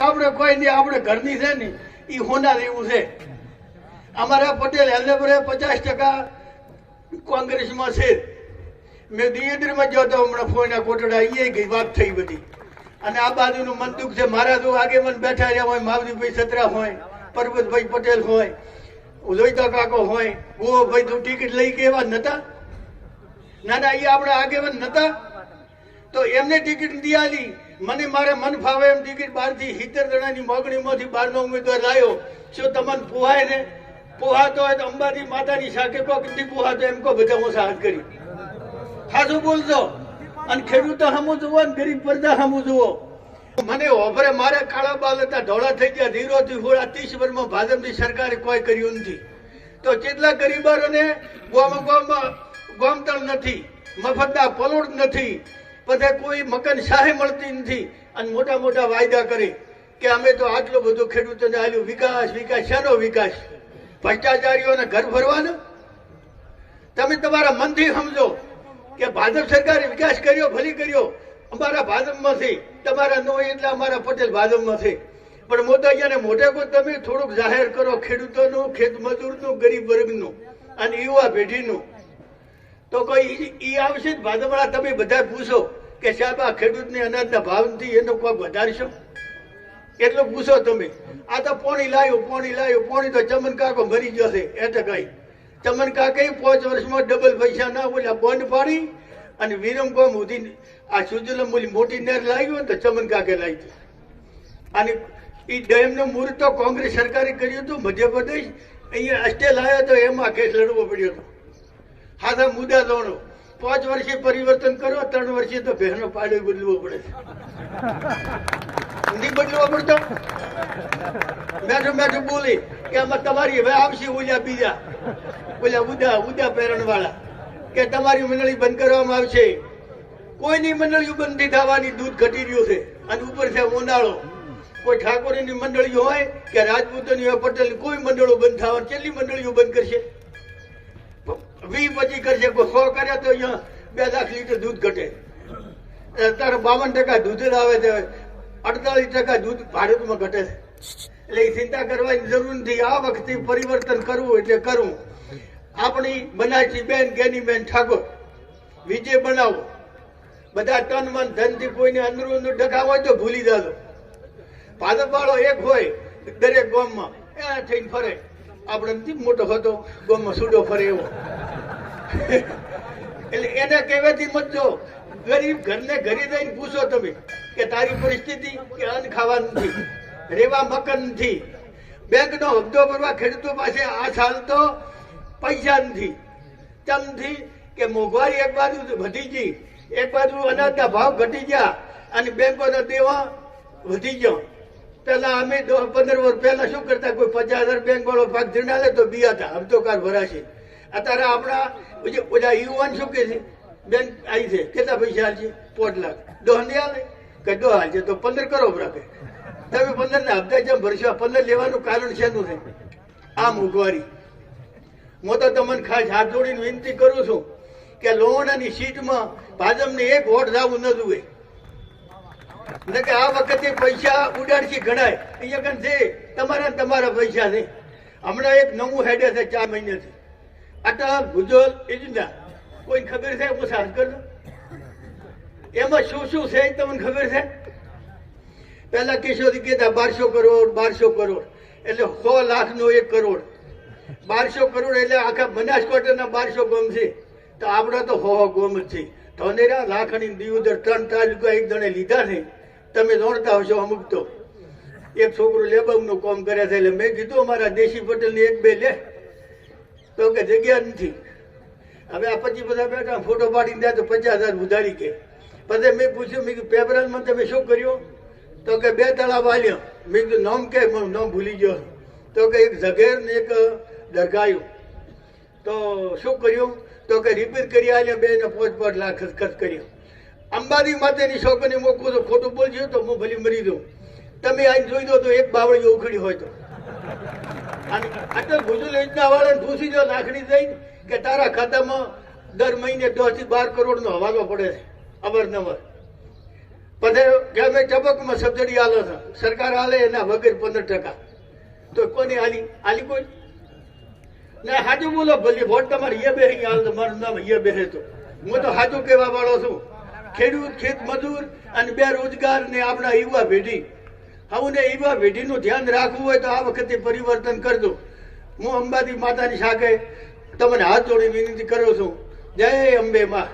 આપણે કોઈ નહીં, આપણે ઘરની છે ને એ હોના જેવું છે. અમારા પટેલ હેલ્લેપુરે પચાસ ટકા કોંગ્રેસમાં છે. મેં દિયેદરમાં ગયો તો હમણાં ફોઈના કોટડા એ ગઈ, વાત થઈ બધી. અને આ બાજુનું મનદુઃખ છે, મારા તો આગેવાન બેઠા રહ્યા હોય, માવજીભાઈ સત્રા હોય પરબતભાઈ પટેલ હોય, લોહિતા કાકો હોય ગોવાભાઈ તું ટિકિટ લઈ કેવા નતા? ના ના એ આપણા આગેવાન નતા. તો એમને ટિકિટ દિયાલી મને મારે મન ફાવે એમ ટિકિટ બહારથી સિત્તેર જણાની મોગણીમાંથી બહારનો ઉમેદવાર લાવ્યો શું તમને પોહાય ને પુહાતો હોય તો અંબાજી માતાની સાથે કો કેટલી પોહાતો એમ કો બધા હું સાહસ કરી. સાચું બોલજો. અને ખેડૂતો હમું જુઓ ને ગરીબ પ્રજા હમું જુઓ. મને ઓભરે મારે કાળા બાલ હતા ઢોળા થઈ ગયા, ધીરો થી હોળા ત્રીસ વર્ષમાં ભાજપની સરકારે કોઈ કર્યું નથી. તો કેટલા ગરીબારોને ગોમ ગોમ ગોમતળ નથી, મફતના પલોડ નથી પછી કોઈ મકાન શાહે મળતી નથી. અને મોટા મોટા વાયદા કરે કે અમે તો આટલો બધો ખેડૂતોને આવ્યું વિકાસ વિકાસ. શાનો વિકાસ? ભ્રષ્ટાચારીઓને ઘર ભરવાનો? તમે તમારા મનથી સમજો કે ભાજપ સરકારે વિકાસ કર્યો, ભલી કર્યો. અમારા ભાજપમાંથી, તમારા નો એટલે અમારા પટેલ ભાજપમાંથી. પણ મોટા મોઢે કોઈ તમે થોડુંક જાહેર કરો ખેડૂતોનું, ખેત મજૂરનું, ગરીબ વર્ગનું અને યુવા પેઢીનું. તો કોઈ ઈ આવશે ભાજપવાળા તમે બધા પૂછો કે સાહેબ, આ ખેડૂતને અનાજના ભાવથી એનો કોઈ વધારશો? એટલું પૂછો તમે. આ તો પોણી લાવ્યું પોણી લાવ્યું પોણી તો ચમન કાકો મરી જશે એટલે કઈ. ચમન કાકે પાંચ વર્ષમાં ડબલ પૈસા ના બોલ્યા બંધ પાડી અને વિરમ કોમ ઉધી આ સુજલમ બોલી મોટી નેર લાવ્યું ને તો ચમન કાકે લાવી અને એ ડેમનું મુહૂર્ત તો કોંગ્રેસ સરકારે કર્યું હતું, મધ્યપ્રદેશ. અહીંયા અસ્ટે લાવ્યો તો એમાં કેસ લડવો પડ્યો હતો. હાથા મુદ્દા દોડો પાંચ વર્ષે પરિવર્તન કરો, ત્રણ વર્ષે તો બહેનો પાડે બદલવો પડે. નહીં બદલવો પડતો? મેઠું મેઠું બોલી કે આમાં તમારી હવે આવશે ઓલ્યા બીજા. ઓલ્યા ઉદા ઉદા પહેરણ વાળા કે તમારી મંડળી બંધ કરવામાં આવશે. કોઈની મંડળીઓ બંધ થવાની દૂધ ઘટી રહ્યું છે. અને ઉપર છે ઉનાળો કોઈ ઠાકોરની મંડળીઓ હોય કે રાજપૂતોની હોય, પટેલની કોઈ મંડળો બંધ થવાની કેટલી મંડળીઓ બંધ કરશે? વી પછી કરશે સો કર્યા તો અહીંયા બે લાખ લીટર દૂધ ઘટે. અત્યારે બાવન ટકા દૂધ આવે છે. અડતાલીસ ટકા દૂધ ભારતમાં ઘટે છે. એટલે એ ચિંતા કરવાની જરૂર નથી. આ વખતે પરિવર્તન કરવું એટલે કરવું આપણી બનાસી બેન, ગેની બેન ઠાકોર, વિજય બનાવો. બધા તન મન ધનથી કોઈને અંદર અંદર ડખા હોય તો ભૂલી જાજો. ભાજપ વાળો એક હોય દરેક ગામમાં. એના થઈને ફરે. આપણે મોટો હતો. ગામમાં સુડો ફરે એવો. એટલે એને કહેવાથી મતજો ગરીબ ઘરને ઘરે જઈને પૂછો તમે કે તારી પરિસ્થિતિ કે અન્ન ખાવાનું નથી, રેવા મકન નથી. બેંકનો હપ્તો ભરવા ખેડૂતો પાસે આ સાલ તો પૈસા નથી. ચમ નથી કે મોંઘવારી એક બાજુ વધી ગઈ, એક બાજુ અનાજના ભાવ ઘટી ગયા અને બેંકોનો દેવા વધી ગયો. પેલા અમે દસ પંદર વર્ષ પહેલા શું કરતા, કોઈ પચાસ હજાર બેંક વાળો પાક ધીરણા લે તો બિયાતા હપ્તો કાર ભરાશે. અત્યારે આપણા બધા યુવાન શું કે છે? બેન આવી છે. કેટલા પૈસા હાલશે પોઢ લાખ. દોહ નહીં હાલે કે દો હાલશે તો પંદર કરોડ રાખે તમે પંદર ના હપ્તા જેમ ભરશો. પંદર લેવાનું કારણ શેનું છે? આ મોંઘવારી હું તો તમને ખાસ હાથ જોડીને વિનંતી કરું છું કે લોહાણાની સીટમાં ભાજપને એક વોટ જવું ન જુએ એટલે કે આ વખતે પૈસા ઉડાડથી ગણાય અહીંયા છે? તમારા તમારા પૈસા છે. હમણાં એક નવું હેડે છે ચાર મહિનાથી. અટલ ભુજોલ એજન્ડા કોઈ ખબર છે? હું સાસ કરજો એમાં શું શું છે તમને ખબર છે? પહેલા કિશોરી કહેતા, બારસો કરોડ બારસો કરોડ. એટલે સો લાખ નો એક કરોડ. બારસો કરોડ એટલે આખા બનાસકાંઠાના બારસો ગોમ છે. તો આપણા તો હો ગોમ જ છે. ધોનેરા, લાખણી, દિયોદર ત્રણ તાલુકા એક જણે લીધા છે. તમે દોડતા હશો અમુક તો. એક છોકરો લેબવનું કામ કરે છે એટલે મેં કીધું, અમારા દેશી પટેલની એક બે લે. તો કે જગ્યા નથી. હવે આ પછી બધા બેઠા, ફોટો પાડીને દે તો પચાસ હજાર ઉધારી કે. પછી મેં પૂછ્યું, મેં કીધું તમે શું કર્યું? તો કે, બે તળાવ આલ્યો મેં કીધું, નામ કે નામ ભૂલી ગયો. તો કે, એક ઝઘેર ને એક દરગાયું. તો શું કર્યું? તો કે, રિપેર કરી આલ્યા બે ને પોચ પોચ લાખ ખર્ચ કર્યો. અંબાજી માતેની છોકરીને મોકું તો ખોટું બોલજો તો હું ભલી મરી દઉં તમે આઈને જોઈ દો તો એક બાવળી ઉખડી હોય તો. અટલ ભુજલ યોજના વાળા પૂછી જો નાખડી દઈ કે તારા ખાતામાં દર મહિને દસથી બાર કરોડ નો હવાલો પડે અવારનવાર. પછી કે અમે ટબકમાં સબસિડી આલો છે. સરકાર આલે એના વગર પંદર ટકા. તો કોની આલી? આલી કોઈ? ને, હાજુ બોલો ભલે વોટ તમારે યે બે હાલ મારું નામ યે બે તો. હું તો હાજુ કહેવા વાળો છું. ખેડૂત ખેત મજૂર અને બેરોજગાર ને આપણા યુવા પેઢી. આવું ને યુવા પેઢીનું ધ્યાન રાખવું હોય તો આ વખતે પરિવર્તન કરજો હું અંબાજી માતાની શાખે તમને હાથ જોડી વિનંતી કરું છું. જય અંબે માં